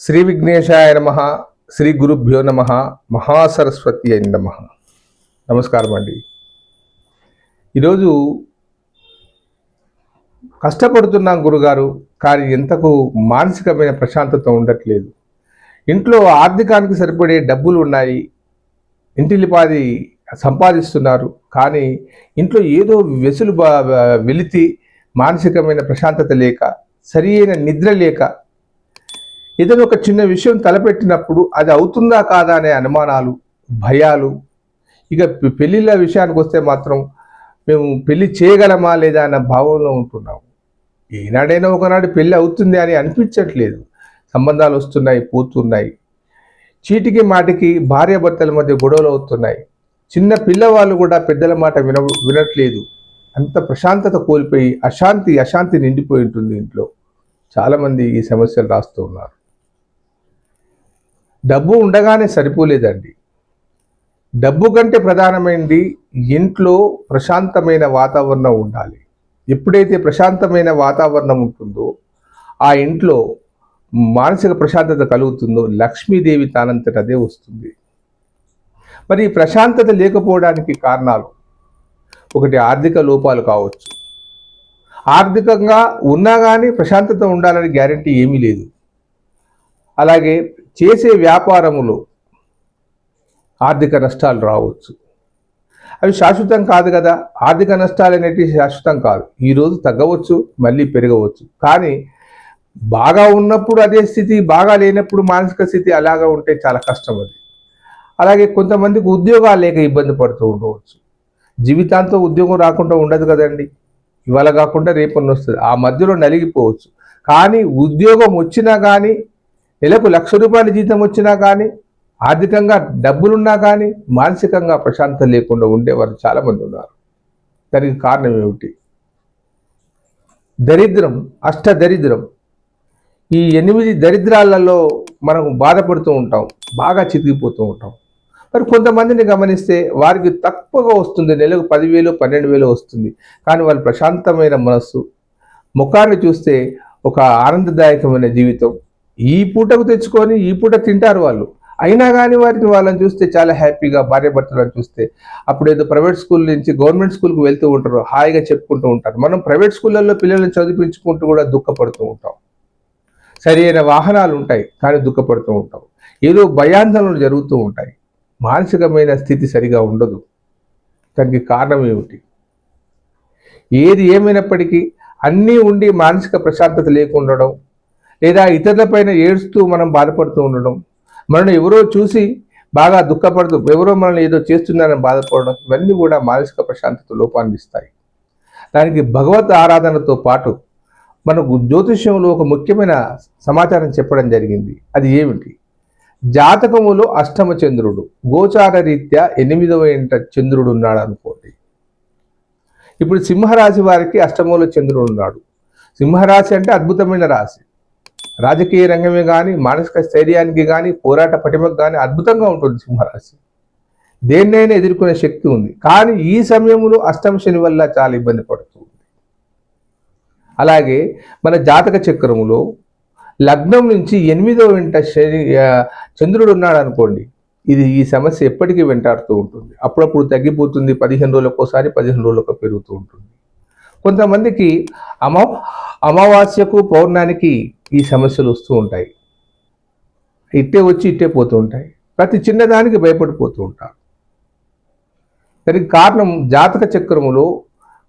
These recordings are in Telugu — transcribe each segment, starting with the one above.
శ్రీ విఘ్నేశాయ నమ శ్రీ గురుభ్యో నమ మహాసరస్వతి అయిన నమ. నమస్కారం అండి. ఈరోజు కష్టపడుతున్నాం గురుగారు కానీ ఎంతకు మానసికమైన ప్రశాంతత ఉండట్లేదు. ఇంట్లో ఆర్థికానికి సరిపడే డబ్బులు ఉన్నాయి ఇంటిలిపాది సంపాదిస్తున్నారు కానీ ఇంట్లో ఏదో వెసులు బా- వెలితి మానసికమైన ప్రశాంతత లేక సరియైన నిద్ర లేక ఏదైనా ఒక చిన్న విషయం తలపెట్టినప్పుడు అది అవుతుందా కాదా అనే అనుమానాలు భయాలు. ఇక పెళ్ళిళ్ళ విషయానికి వస్తే మాత్రం మేము పెళ్ళి చేయగలమా లేదా అన్న భావంలో ఉంటున్నాము. ఈనాడైనా ఒకనాడు పెళ్ళి అవుతుంది అని అనిపించట్లేదు. సంబంధాలు వస్తున్నాయి పోతున్నాయి. చీటికి మాటికి భార్యాభర్తల మధ్య గొడవలు అవుతున్నాయి. చిన్న పిల్లవాళ్ళు కూడా పెద్దల మాట విన వినట్లేదు. అంత ప్రశాంతత కోల్పోయి అశాంతి అశాంతి నిండిపోయి ఉంటుంది ఇంట్లో. చాలామంది ఈ సమస్యలు రాస్తూ ఉన్నారు. డబ్బు ఉండగానే సరిపోలేదండి. డబ్బు కంటే ప్రధానమైనది ఇంట్లో ప్రశాంతమైన వాతావరణం ఉండాలి. ఎప్పుడైతే ప్రశాంతమైన వాతావరణం ఉంటుందో ఆ ఇంట్లో మానసిక ప్రశాంతత కలుగుతుందో లక్ష్మీదేవి తానంతట అదే వస్తుంది. మరి ప్రశాంతత లేకపోవడానికి కారణాలు? ఒకటి ఆర్థిక లోపాలు కావచ్చు. ఆర్థికంగా ఉన్నా కానీ ప్రశాంతత ఉండాలని గ్యారంటీ ఏమీ లేదు. అలాగే చేసే వ్యాపారములో ఆర్థిక నష్టాలు రావచ్చు. అవి శాశ్వతం కాదు కదా. ఆర్థిక నష్టాలు అనేటివి శాశ్వతం కాదు. ఈరోజు తగ్గవచ్చు మళ్ళీ పెరగవచ్చు. కానీ బాగా ఉన్నప్పుడు అదే స్థితి బాగా లేనప్పుడు మానసిక స్థితి అలాగా ఉంటే చాలా కష్టం అది. అలాగే కొంతమందికి ఉద్యోగాలు లేక ఇబ్బంది పడుతూ ఉండవచ్చు. జీవితాంతం ఉద్యోగం రాకుండా ఉండదు కదండి. ఇవాళ కాకుండా రేపన్న వస్తుంది ఆ మధ్యలో నలిగిపోవచ్చు. కానీ ఉద్యోగం వచ్చినా కానీ నెలకు లక్ష రూపాయల జీతం వచ్చినా కానీ ఆర్థికంగా డబ్బులున్నా కానీ మానసికంగా ప్రశాంతత లేకుండా ఉండేవారు చాలామంది ఉన్నారు. దానికి కారణం ఏమిటి? దరిద్రం అష్ట దరిద్రం ఈ ఎనిమిది దరిద్రాలలో మనం బాధపడుతూ ఉంటాం బాగా చితికిపోతూ ఉంటాం. మరి కొంతమందిని గమనిస్తే వారికి తక్కువగా వస్తుంది నెలకు పదివేలు పన్నెండు వేలు వస్తుంది. కానీ వాళ్ళ ప్రశాంతమైన మనస్సు ముఖాన్ని చూస్తే ఒక ఆనందదాయకమైన జీవితం ఈ పూటకు తెచ్చుకొని ఈ పూట తింటారు వాళ్ళు. అయినా కానీ వారిని వాళ్ళని చూస్తే చాలా హ్యాపీగా భార్య భర్తలను చూస్తే అప్పుడు ఏదో ప్రైవేట్ స్కూల్ నుంచి గవర్నమెంట్ స్కూల్కి వెళ్తూ ఉంటారు హాయిగా చెప్పుకుంటూ ఉంటారు. మనం ప్రైవేట్ స్కూళ్ళల్లో పిల్లల్ని చదివించుకుంటూ కూడా దుఃఖపడుతూ ఉంటాం. సరి అయిన వాహనాలు ఉంటాయి కానీ దుఃఖపడుతూ ఉంటాం. ఏదో భయాందోళనలు జరుగుతూ ఉంటాయి. మానసికమైన స్థితి సరిగా ఉండదు. దానికి కారణం ఏమిటి? ఏది ఏమైనప్పటికీ అన్నీ ఉండి మానసిక ప్రశాంతత లేకుండడం లేదా ఇతరులపైన ఏడుస్తూ మనం బాధపడుతూ ఉండడం మనల్ని ఎవరో చూసి బాగా దుఃఖపడుతూ ఎవరో మనల్ని ఏదో చేస్తున్నారని బాధపడడం ఇవన్నీ కూడా మానసిక ప్రశాంతత లోపాన్ని ఇస్తాయి. దానికి భగవత్ ఆరాధనతో పాటు మనకు జ్యోతిష్యంలో ఒక ముఖ్యమైన సమాచారం చెప్పడం జరిగింది. అది ఏమిటి? జాతకములో అష్టమ చంద్రుడు గోచార రీత్యా ఎనిమిదవ ఇంట చంద్రుడు ఉన్నాడు అనుకోండి. ఇప్పుడు సింహరాశి వారికి అష్టమంలో చంద్రుడు ఉన్నాడు. సింహరాశి అంటే అద్భుతమైన రాశి. రాజకీయ రంగమే కానీ మానసిక స్థైర్యానికి కానీ పోరాట పటిమకు కానీ అద్భుతంగా ఉంటుంది సింహరాశి. దేన్నైనా ఎదుర్కొనే శక్తి ఉంది. కానీ ఈ సమయంలో అష్టమ శని వల్ల చాలా ఇబ్బంది పడుతుంది అలాగే మన జాతక చక్రములో లగ్నం నుంచి ఎనిమిదో వెంట శని చంద్రుడు ఉన్నాడు అనుకోండి ఇది ఈ సమస్య ఎప్పటికీ వెంటాడుతూ ఉంటుంది. అప్పుడప్పుడు తగ్గిపోతుంది పదిహేను రోజులకు ఒకసారి పదిహేను రోజులకు పెరుగుతూ ఉంటుంది. కొంతమందికి అమ అమావాస్యకు పౌర్ణానికి ఈ సమస్యలు వస్తూ ఉంటాయి. ఇట్టే వచ్చి ఇట్టే పోతూ ఉంటాయి. ప్రతి చిన్నదానికి భయపడిపోతూ ఉంటారు. దానికి కారణం జాతక చక్రములో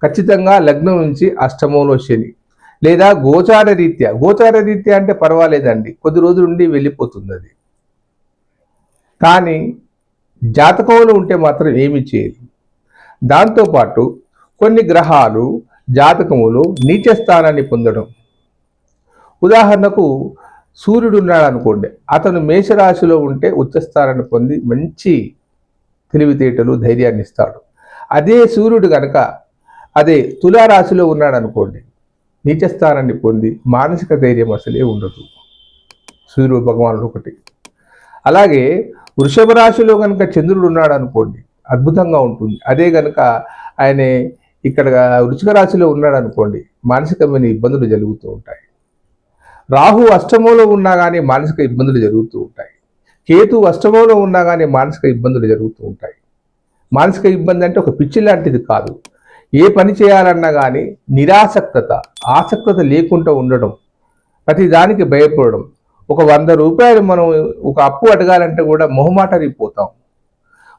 ఖచ్చితంగా లగ్నం నుంచి అష్టమంలో శని లేదా గోచార రీత్యా. గోచార రీత్యా అంటే పర్వాలేదండి. కొద్ది రోజులు ఉండి వెళ్ళిపోతుంది అది. కానీ జాతకంలో ఉంటే మాత్రం ఏమి చేయదు దాంతోపాటు కొన్ని గ్రహాలు జాతకములో నీచ స్థానాన్ని పొందడం ఉదాహరణకు సూర్యుడు ఉన్నాడు అనుకోండి అతను మేషరాశిలో ఉంటే ఉచ్చస్థానాన్ని పొంది మంచి తెలివితేటలు ధైర్యాన్ని ఇస్తాడు. అదే సూర్యుడు కనుక అదే తులారాశిలో ఉన్నాడు అనుకోండి నీచస్థానాన్ని పొంది మానసిక ధైర్యం అసలే ఉండదు. సూర్యుడు భగవానుడు ఒకటి. అలాగే వృషభ రాశిలో కనుక చంద్రుడు ఉన్నాడు అనుకోండి అద్భుతంగా ఉంటుంది. అదే కనుక ఆయన ఇక్కడ వృషిక రాశిలో ఉన్నాడు అనుకోండి మానసికమైన ఇబ్బందులు జరుగుతూ ఉంటాయి. రాహు అష్టమంలో ఉన్నా కానీ మానసిక ఇబ్బందులు జరుగుతూ ఉంటాయి. కేతు అష్టమంలో ఉన్నా కానీ మానసిక ఇబ్బందులు జరుగుతూ ఉంటాయి. మానసిక ఇబ్బంది అంటే ఒక పిచ్చి లాంటిది కాదు. ఏ పని చేయాలన్నా కానీ నిరాసక్తత ఆసక్తత లేకుండా ఉండడం ప్రతిదానికి భయపడడం. ఒక వంద రూపాయలు మనం ఒక అప్పు అడగాలంటే కూడా మొహమాటరిపోతాం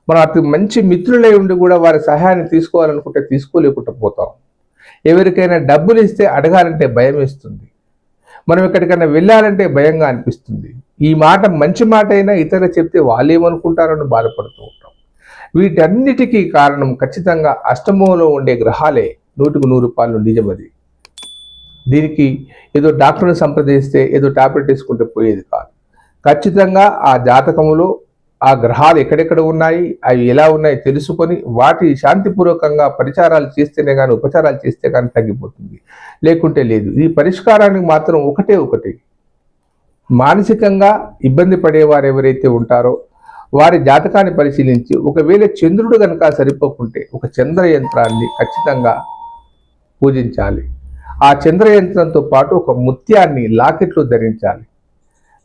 మనం అతి మంచి మిత్రులై ఉండి కూడా వారి సహాయాన్ని తీసుకోవాలనుకుంటే తీసుకోలేకుండా పోతాం. ఎవరికైనా డబ్బులు ఇస్తే అడగాలంటే భయం వేస్తుంది. మనం ఎక్కడికైనా వెళ్ళాలంటే భయంగా అనిపిస్తుంది. ఈ మాట మంచి మాట అయినా ఇతరులు చెప్తే వాళ్ళు ఏమనుకుంటారని బాధపడుతూ ఉంటాం. వీటన్నిటికీ కారణం ఖచ్చితంగా అష్టమంలో ఉండే గ్రహాలే నూటికి నూరు రూపాయలు నిజమది. దీనికి ఏదో డాక్టర్ని సంప్రదిస్తే ఏదో టాబ్లెట్ వేసుకుంటే పోయేది కాదు. ఖచ్చితంగా ఆ జాతకములో ఆ గ్రహాలు ఎక్కడెక్కడ ఉన్నాయి అవి ఎలా ఉన్నాయి తెలుసుకొని వాటి శాంతిపూర్వకంగా పరిచారాలు చేస్తేనే కానీ ఉపచారాలు చేస్తే కానీ తగ్గిపోతుంది. లేకుంటే లేదు. ఈ పరిష్కారానికి మాత్రం ఒకటే ఒకటి. మానసికంగా ఇబ్బంది పడేవారు ఎవరైతే ఉంటారో వారి జాతకాన్ని పరిశీలించి ఒకవేళ చంద్రుడు కనుక సరిపోకుంటే ఒక చంద్ర యంత్రాన్ని ఖచ్చితంగా పూజించాలి. ఆ చంద్ర యంత్రంతో పాటు ఒక ముత్యాన్ని లాకెట్లో ధరించాలి.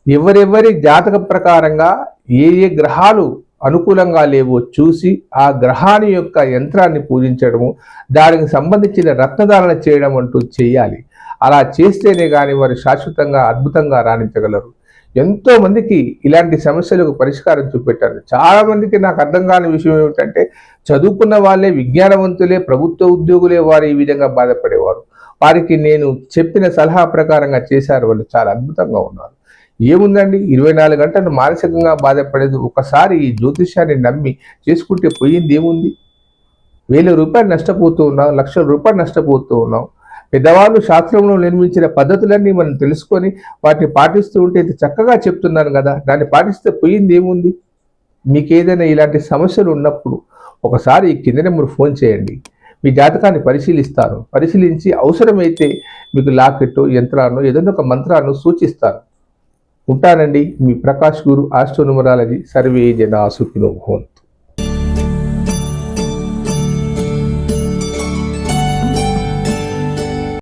ఎవరెవరి జాతక ప్రకారంగా ఏ ఏ గ్రహాలు అనుకూలంగా లేవో చూసి ఆ గ్రహాన్ని యొక్క యంత్రాన్ని పూజించడము దానికి సంబంధించిన రత్నధారణ చేయడం అంటూ చేయాలి. అలా చేస్తేనే కానీ వారు శాశ్వతంగా అద్భుతంగా రాణించగలరు. ఎంతో మందికి ఇలాంటి సమస్యలకు పరిష్కారం చూపెట్టారు. చాలా మందికి నాకు అర్థం కాని విషయం ఏమిటంటే చదువుకున్న వాళ్ళే విజ్ఞానవంతులే ప్రభుత్వ ఉద్యోగులే వారు ఈ విధంగా బాధపడేవారు. వారికి నేను చెప్పిన సలహా ప్రకారంగా చేశారు. వాళ్ళు చాలా అద్భుతంగా ఉన్నారు. ఏముందండి? ఇరవై నాలుగు గంటలు మానసికంగా బాధపడేది ఒకసారి ఈ జ్యోతిష్యాన్ని నమ్మి చేసుకుంటే పోయింది ఏముంది? వేల రూపాయలు నష్టపోతూ ఉన్నాం లక్షల రూపాయలు నష్టపోతూ ఉన్నాం. పెద్దవాళ్ళు శాస్త్రంలో నిర్మించిన పద్ధతులన్నీ మనం తెలుసుకొని వాటిని పాటిస్తూ ఉంటే ఇది చక్కగా చెప్తున్నాను కదా దాన్ని పాటిస్తే పోయింది ఏముంది? మీకు ఏదైనా ఇలాంటి సమస్యలు ఉన్నప్పుడు ఒకసారి ఈ కింద నెంబర్ ఫోన్ చేయండి. మీ జాతకాన్ని పరిశీలిస్తాను. పరిశీలించి అవసరమైతే మీకు లాకెట్ యంత్రాలను ఏదైనా ఒక మంత్రాలను సూచిస్తాను. ఉంటానండి. మీ ప్రకాష్ గురు ఆస్ట్రోనుమరాలజీ సర్వే జన సుఖినో భవన్